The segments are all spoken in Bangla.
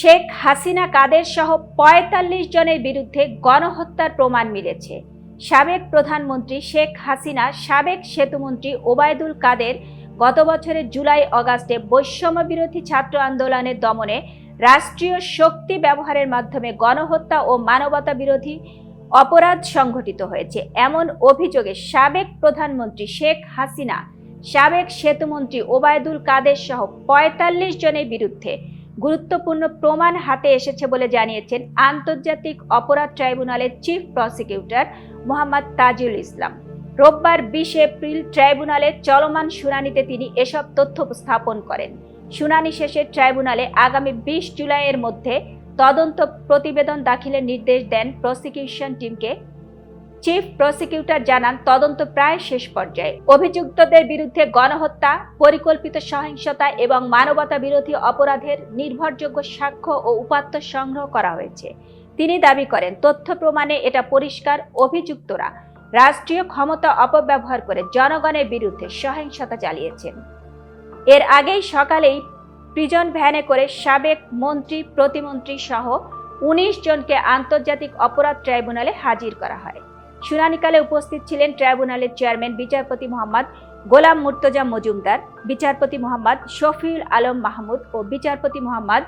শেখ হাসিনা কাদের সহ পঁয়তাল্লিশ জনের বিরুদ্ধে গণহত্যার প্রমাণ মিলেছে। সাবেক প্রধানমন্ত্রী শেখ হাসিনা, সাবেক সেতুমন্ত্রী ওবায়দুল কাদের গত বছরের জুলাই অগাস্টে বৈষম্য বিরোধী ছাত্র আন্দোলনের দমনে রাষ্ট্রীয় শক্তি ব্যবহারের মাধ্যমে গণহত্যা ও মানবতা বিরোধী অপরাধ সংঘটিত হয়েছে। এমন অভিযোগে সাবেক প্রধানমন্ত্রী শেখ হাসিনা, সাবেক সেতুমন্ত্রী ওবায়দুল কাদের সহ পঁয়তাল্লিশ জনের বিরুদ্ধে গুরুত্বপূর্ণ প্রমাণ হাতে এসেছে বলে জানিয়েছেন আন্তর্জাতিক অপরাধ ট্রাইব্যুনালের চিফ প্রসিকিউটর মোহাম্মদ তাজুল ইসলাম। রোববার বিশ এপ্রিল ট্রাইব্যুনালের চলমান শুনানিতে তিনি এসব তথ্য উপস্থাপন করেন। শুনানি শেষে ট্রাইব্যুনালে আগামী বিশ জুলাইয়ের মধ্যে তদন্ত প্রতিবেদন দাখিলের নির্দেশ দেন প্রসিকিউশন টিমকে চিফ প্রসিকিউটর জানান, তদন্ত প্রায় শেষ পর্যায়ে। অভিযুক্তদের বিরুদ্ধে গণহত্যা, পরিকল্পিত সহিংসতা এবং মানবতা বিরোধী অপরাধের নির্ভরযোগ্য সাক্ষ্য ও উপাত্ত সংগ্রহ করা হয়েছে। তিনি দাবি করেন, তথ্য প্রমাণে এটা পরিষ্কার, অভিযুক্তরা রাষ্ট্রীয় ক্ষমতা অপব্যবহার করে জনগণের বিরুদ্ধে সহিংসতা চালিয়েছেন। এর আগেই সকালেই প্রিজন ভ্যানে করে সাবেক মন্ত্রী, প্রতিমন্ত্রী সহ উনিশ জনকে আন্তর্জাতিক অপরাধ ট্রাইব্যুনালে হাজির করা হয়। শুনানিকালে উপস্থিত ছিলেন ট্রাইব্যুনালের চেয়ারম্যান, বিচারপতি মোহাম্মদ গোলাম মুর্তজা মজুমদার, বিচারপতি মোহাম্মদ শফিউল আলম মাহমুদ ও বিচারপতি মোহাম্মদ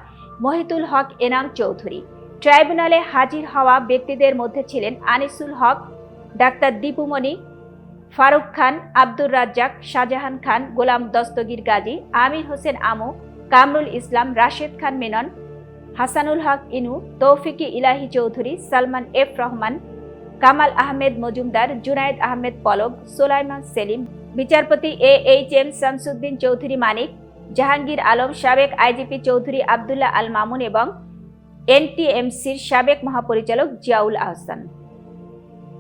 মহিতুল হক এনাম চৌধুরী। ট্রাইব্যুনালে হাজির হওয়া ব্যক্তিদের মধ্যে ছিলেন আনিসুল হক, ডাক্তার দীপুমণি, ফারুক খান, আব্দুর রাজ্জাক, শাহজাহান খান, গোলাম দস্তগীর গাজী, আমির হোসেন আমু, কামরুল ইসলাম, রাশেদ খান মেনন, হাসানুল হক ইনু, তৌফিকি ইলাহি চৌধুরী, সালমান এফ রহমান কামাল আহমেদ মজুমদার, জুনায়েদ আহমেদ পলক, সোলাইমান সেলিম, বিচারপতি A H M Shamsuddin Chowdhury Manik, Jahangir Alam সাবেক আইজিপি চৌধুরী আবদুল্লাহ আল মামুন এবং এনটিএমসির সাবেক মহাপরিচালক জিয়াউল আহসান।